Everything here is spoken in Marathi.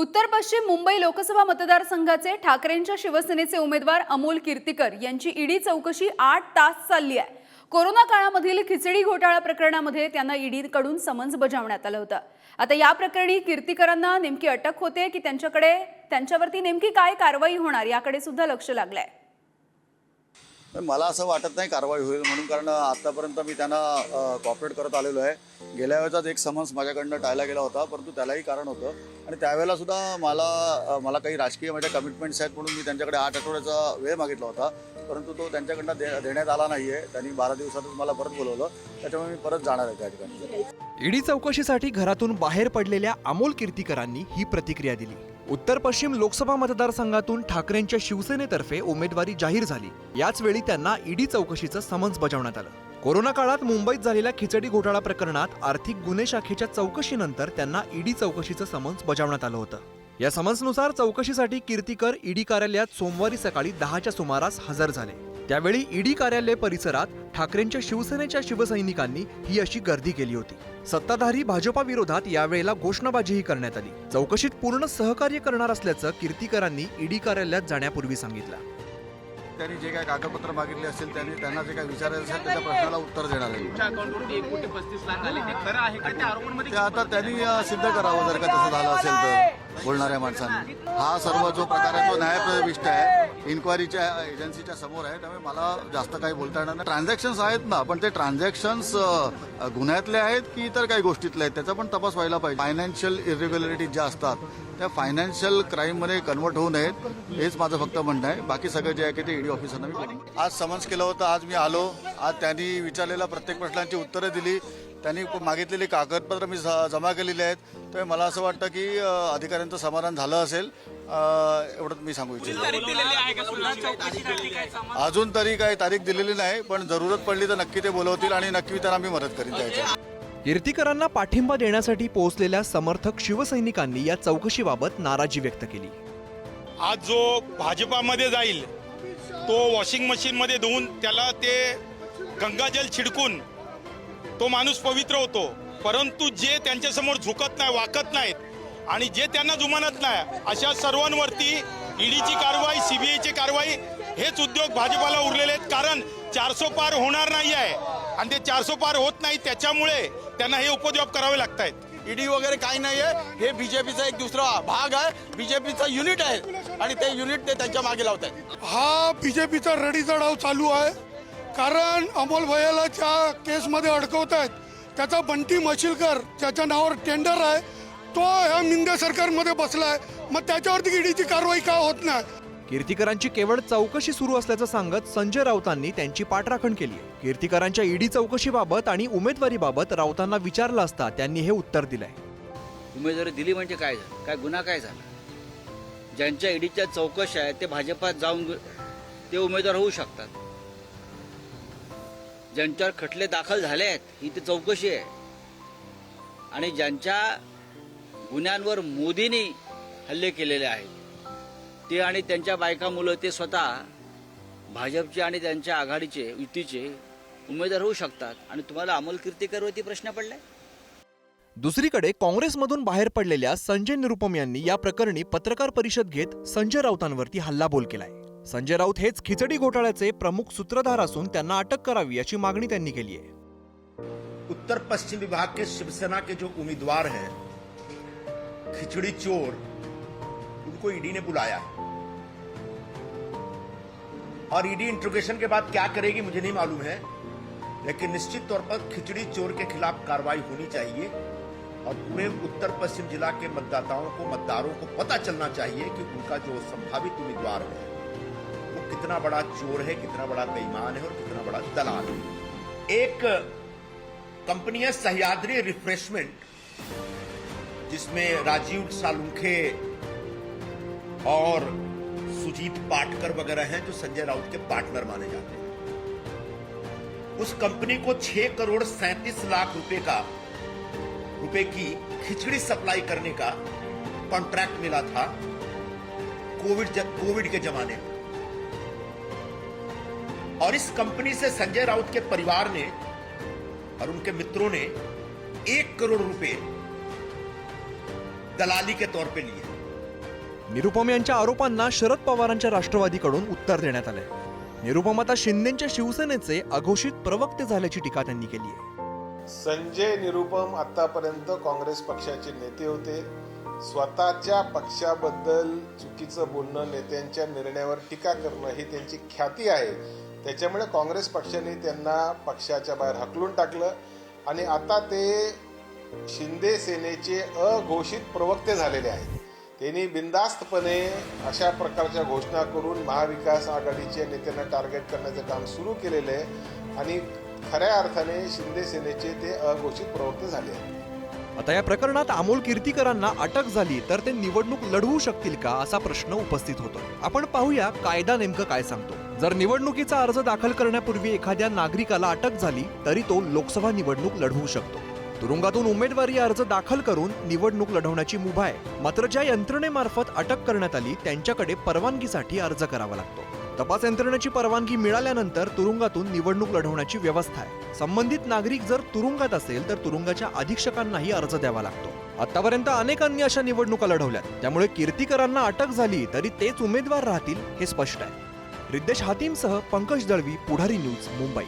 उत्तर पश्चिम मुंबई लोकसभा मतदारसंघाचे ठाकरेंच्या शिवसेनेचे उमेदवार अमोल कीर्तीकर यांची ईडी चौकशी आठ तास चालली आहे. कोरोना काळामधील खिचडी घोटाळा प्रकरणामध्ये त्यांना ईडीकडून समन्स बजावण्यात आलं होतं. आता या प्रकरणी कीर्तीकरांना नेमकी अटक होते की त्यांच्याकडे त्यांच्यावरती नेमकी काय कारवाई होणार याकडे सुद्धा लक्ष लागलंय. मला असं वाटत नाही कारवाई होईल म्हणून कारण आत्तापर्यंत मी त्यांना कॉपरेट करत आलेलो आहे. गेल्या वेळेचाच एक समन्स माझ्याकडनं टाळला गेला होता परंतु त्यालाही कारण होतं. आणि त्यावेळेला सुद्धा मला मला काही राजकीय माझ्या कमिटमेंट्स आहेत म्हणून मी त्यांच्याकडे आठ आठवड्याचा वेळ मागितला होता. परंतु तो त्यांच्याकडनं दे देण्यात आला नाही आहे त्यांनी बारा दिवसातच मला परत बोलवलं. त्याच्यामुळे मी परत जाणार आहे त्या ठिकाणी. ईडी चौकशीसाठी घरातून बाहेर पडलेल्या अमोल कीर्तीकरांनी ही प्रतिक्रिया दिली. उत्तर पश्चिम लोकसभा मतदारसंघातून ठाकरेंच्या शिवसेनेतर्फे उमेदवारी जाहीर झाली. याच वेळी त्यांना ईडी चौकशीचं समन्स बजावण्यात आलं. कोरोना काळात मुंबईत झालेल्या खिचडी घोटाळा प्रकरणात आर्थिक गुन्हे शाखेच्या चौकशीनंतर त्यांना ईडी चौकशीचं समन्स बजावण्यात आलं होतं. या समन्सनुसार चौकशीसाठी कीर्तीकर ईडी कार्यालयात सोमवारी सकाळी दहाच्या सुमारास हजर झाले. त्यावेळी ईडी कार्यालय परिसरात ठाकरेंच्या शिवसेनेच्या शिवसैनिकांनी ही अशी गर्दी केली होती. सत्ताधारी भाजपा विरोधात यावेळेला घोषणाबाजीही करण्यात आली. चौकशीत पूर्ण सहकार्य करणार असल्याचं कीर्तीकरांनी ईडी कार्यालयात जाण्यापूर्वी सांगितलं. त्यांनी जे काही कागदपत्र मागितले असेल त्यांनी त्यांना जे काही विचारायचं असेल त्याच्या प्रश्नाला उत्तर देणार आहे. ते आता त्यांनी सिद्ध करावं जर का तसं झालं असेल तर. बोलणाऱ्या माणसांनी. हा सर्व जो प्रकार आहे तो न्यायप्रविष्ट आहे. इन्क्वायरीच्या एजन्सीच्या समोर आहे. त्यामुळे मला जास्त काही बोलता येणार नाही. ट्रान्झॅक्शन्स आहेत ना पण ते ट्रान्झॅक्शन्स गुन्ह्यातले आहेत की इतर काही गोष्टीतले आहेत? त्याचा पण तपास व्हायला पाहिजे. फायनान्शियल इरेग्युलरिटीज ज्या असतात त्या फायनान्शियल क्राईममध्ये कन्वर्ट होऊ नयेत हेच माझं फक्त म्हणणं आहे. बाकी सगळं जे आहे की ते ईडी ऑफिसरना मी आज समन्स केलं होतं आज मी आलो. आज त्यांनी विचारलेल्या प्रत्येक प्रश्नांची उत्तरं दिली. त्यांनी मागितलेली कागदपत्र मी ज- जमा केलेली आहेत. तर मला असं वाटतं की अधिकाऱ्यांचं समाधान झालं असेल एवढंच मी सांगू इच्छितो. अजून तरी काही तारीख दिलेली नाही पण जरूरत पडली तर नक्की ते बोलवतील आणि नक्की त्यांना मी मदत करीन त्याच्यात कीर्तीकरांना पाठिंबा देण्यासाठी पोहोचलेल्या समर्थक शिवसैनिकांनी या चौकशीबाबत नाराजी व्यक्त केली. आज जो भाजपामध्ये जाईल तो वॉशिंग मशीनमध्ये धुवून त्याला ते गंगाजल छिडकून तो माणूस पवित्र होतो. परंतु जे त्यांच्यासमोर झुकत नाही वाकत नाहीत आणि जे त्यांना जुमानत नाही अशा सर्वांवरती ईडीची कारवाई सीबीआयची कारवाई हेच उद्योग भाजपाला उरलेले आहेत. कारण चारसो पार होणार नाही आहे. आणि ते चारसो पार होत नाही त्याच्यामुळे त्यांना हे उपद्व्याप करावे लागत आहेत. ईडी वगैरे काही नाही आहे. हे बीजेपीचा एक दुसरा भाग आहे. बीजेपीचा युनिट आहे. आणि ते युनिट ते त्यांच्या मागे लावत आहेत हा बीजेपीचा रडीचा डाव चालू आहे. कारण अमोल भैयाला ज्या केसमध्ये अडकवत आहेत. त्याचा बंटी मशिलकर ज्याच्या नावावर टेंडर आहे तो ह्या मिंदे सरकारमध्ये बसलाय. मग त्याच्यावरती ईडीची कारवाई का होत नाही? कीर्तीकरांची केवळ चौकशी सुरू असल्याचं सांगत संजय राऊतांनी त्यांची पाठराखण केली आहे. कीर्तीकरांच्या ईडी चौकशीबाबत आणि उमेदवारीबाबत राऊतांना विचारलं असता त्यांनी हे उत्तर दिलंय. उमेदवारी दिली म्हणजे काय झालं? काय गुन्हा काय झाला? ज्यांच्या ईडीच्या चौकशा आहेत ते भाजपात जाऊन ते उमेदवार होऊ शकतात. ज्यांच्यावर खटले दाखल झाले आहेत ही ती चौकशी आहे. आणि ज्यांच्या गुन्ह्यांवर मोदींनी हल्ले केलेले आहेत ते आणि त्यांच्या बायका मुलं ते स्वतः भाजपचे आणि त्यांच्या आघाडीचे युतीचे उमेदवार होऊ शकतात. आणि तुम्हाला अमोल कीर्तीकरवरती प्रश्न पडलाय? दुसरीकडे काँग्रेसमधून बाहेर पडलेल्या संजय निरुपम यांनी या प्रकरणी पत्रकार परिषद घेत संजय राऊतांवरती हल्लाबोल केलाय. संजय राऊत हेच खिचडी घोटाळ्याचे प्रमुख सूत्रधार असून त्यांना अटक करावी अशी मागणी त्यांनी केली आहे. उत्तर पश्चिम विभाग के शिवसेना के जो उम्मीदवार हैं खिचड़ी चोर उनको ईडी ने बुलाया। है और ईडी इंट्रोगेशन के बाद क्या करेगी मुझे नहीं मालूम है लेकिन निश्चित तौर पर खिचड़ी चोर के खिलाफ कार्रवाई होनी चाहिए और पूरे उत्तर पश्चिम जिला के मतदाताओं को मतदारों को पता चलना चाहिए कि उनका जो संभावित उम्मीदवार है। कितना बड़ा चोर है, कितना बड़ा बेईमान है और कितना बड़ा दलाल है। एक कंपनी है सह्याद्री रिफ्रेशमेंट, जिसमें राजीव सालुंखे और सुजीत पाटकर वगैरह हैं, जो संजय राउत के पार्टनर माने जाते हैं। उस कंपनी को छह करोड़ सैंतीस लाख रुपए का, रुपए की खिचड़ी सप्लाई करने का कॉन्ट्रैक्ट मिला था कोविड कोविड के जमाने में। और इस कंपनी से संजय राउत के परिवार ने और उनके मित्रों ने एक करोड़ रुपए दलाली के तौर पे लिए। निरुपम यांच्या आरोपांना शरद पवारांच्या राष्ट्रवादीकडून उत्तर देण्यात आलंय. निरुपम आता शिंदेच्या शिवसेनेचे अघोषित प्रवक्ते झाल्याची टीका त्यांनी केली आहे. संजय निरुपम आतापर्यंत काँग्रेस पक्षाचे नेते होते. स्वतःच्या पक्षाबद्दल चुकीचं बोलणं नेत्यांच्या निर्णयावर टीका करणं ही त्यांची ख्याती आहे. त्याच्यामुळे काँग्रेस पक्षाने त्यांना पक्षाच्या बाहेर हकलून टाकलं. आणि आता ते शिंदे सेनेचे अघोषित प्रवक्ते झालेले आहेत. त्यांनी बिंदास्तपणे अशा प्रकारच्या घोषणा करून महाविकास आघाडीच्या नेत्यांना टार्गेट करण्याचं काम सुरू केलेलं आहे. आणि खऱ्या अर्थाने शिंदे सेनेचे ते अघोषित प्रवक्ते झाले आहेत. आता या प्रकरणात अमोल कीर्तीकरांना अटक झाली तर ते निवडणूक लढवू शकतील का असा प्रश्न उपस्थित होतो आपण पाहूया कायदा नेमकं काय सांगतो. जर निवडणुकीचा अर्ज दाखल करण्यापूर्वी एखाद्या नागरिकाला अटक झाली तरी तो लोकसभा निवडणूक लढवू शकतो. तुरुंगातून उमेदवारी अर्ज दाखल करून निवडणूक लढवण्याची मुभा आहे. मात्र ज्या यंत्रणेमार्फत अटक करण्यात आली त्यांच्याकडे परवानगीसाठी अर्ज करावा लागतो. तपास यंत्रणेची परवानगी मिळाल्यानंतर तुरुंगातून निवडणूक लढवण्याची व्यवस्था आहे. संबंधित नागरिक जर तुरुंगात असेल तर तुरुंगाच्या अधीक्षकांनाही अर्ज द्यावा लागतो. आतापर्यंत अनेकांनी अशा निवडणुका लढवल्यात. त्यामुळे कीर्तीकरांना अटक झाली तरी तेच उमेदवार राहतील हे स्पष्ट आहे. रिद्देश हातीमसह पंकज दळवी पुढारी न्यूज मुंबई.